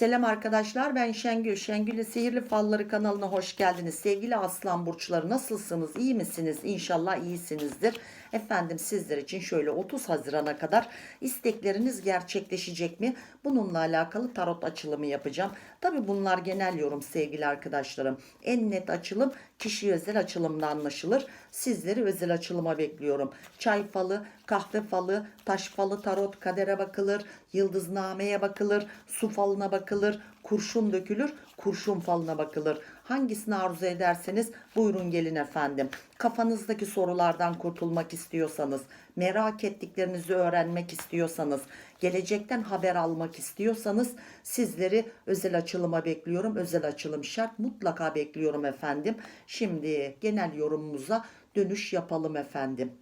Selam arkadaşlar ben Şengül. Şengül'ün Sihirli Falları kanalına hoş geldiniz. Sevgili aslan burçları nasılsınız? İyi misiniz? İnşallah iyisinizdir. Efendim sizler için şöyle 30 Haziran'a kadar istekleriniz gerçekleşecek mi? Bununla alakalı tarot açılımı yapacağım. Tabi bunlar genel yorum sevgili arkadaşlarım. En net açılım kişi özel açılımda anlaşılır. Sizleri özel açılıma bekliyorum. Çay falı, kahve falı, taş falı, tarot, kadere bakılır, yıldıznameye bakılır, su falına bakılır, kurşun dökülür, kurşun falına bakılır. Hangisini arzu ederseniz buyurun gelin efendim. Kafanızdaki sorulardan kurtulmak istiyorsanız, merak ettiklerinizi öğrenmek istiyorsanız, gelecekten haber almak istiyorsanız sizleri özel açılıma bekliyorum. Özel açılım şart mutlaka bekliyorum efendim. Şimdi genel yorumumuza dönüş yapalım efendim.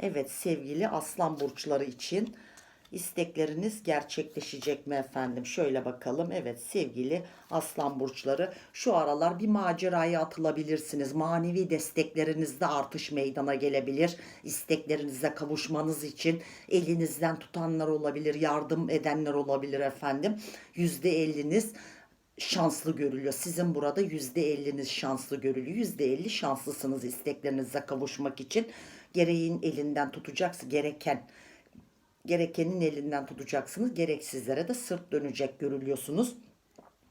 Evet sevgili aslan burçları için istekleriniz gerçekleşecek mi efendim? Şöyle bakalım. Evet sevgili aslan burçları şu aralar bir maceraya atılabilirsiniz. Manevi desteklerinizde artış meydana gelebilir. İsteklerinize kavuşmanız için elinizden tutanlar olabilir, yardım edenler olabilir efendim. %50'niz şanslı görülüyor. Sizin burada %50'niz şanslı görülüyor. %50 şanslısınız isteklerinize kavuşmak için. Gereğin elinden tutacaksınız. Gereken gerekenin elinden tutacaksınız. Gereksizlere de sırt dönecek görülüyorsunuz.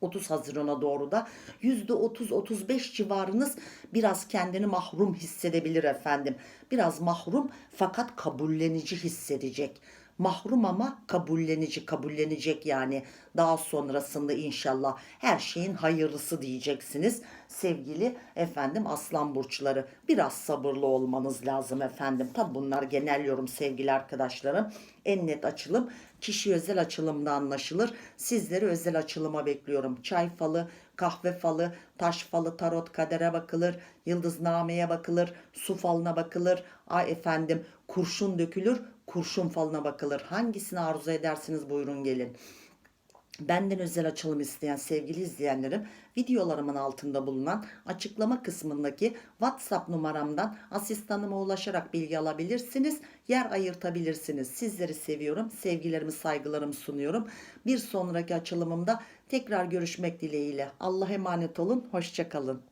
30 Haziran'a doğru da %30-35 civarınız biraz kendini mahrum hissedebilir efendim. Biraz mahrum fakat kabullenici hissedecek. Mahrum ama kabullenici, kabullenecek yani. Daha sonrasında inşallah her şeyin hayırlısı diyeceksiniz. Sevgili efendim aslan burçları biraz sabırlı olmanız lazım efendim. Tabi bunlar genel yorum sevgili arkadaşlarım. En net açılım kişi özel açılımda anlaşılır. Sizleri özel açılıma bekliyorum. Çay falı, kahve falı, taş falı, tarot, kadere bakılır, yıldıznameye bakılır, su falına bakılır. Ay efendim kurşun dökülür, kurşun falına bakılır. Hangisini arzu edersiniz buyurun gelin. Benden özel açılım isteyen sevgili izleyenlerim videolarımın altında bulunan açıklama kısmındaki WhatsApp numaramdan asistanıma ulaşarak bilgi alabilirsiniz. Yer ayırtabilirsiniz. Sizleri seviyorum. Sevgilerimi, saygılarımı sunuyorum. Bir sonraki açılımımda tekrar görüşmek dileğiyle. Allah'a emanet olun. Hoşçakalın.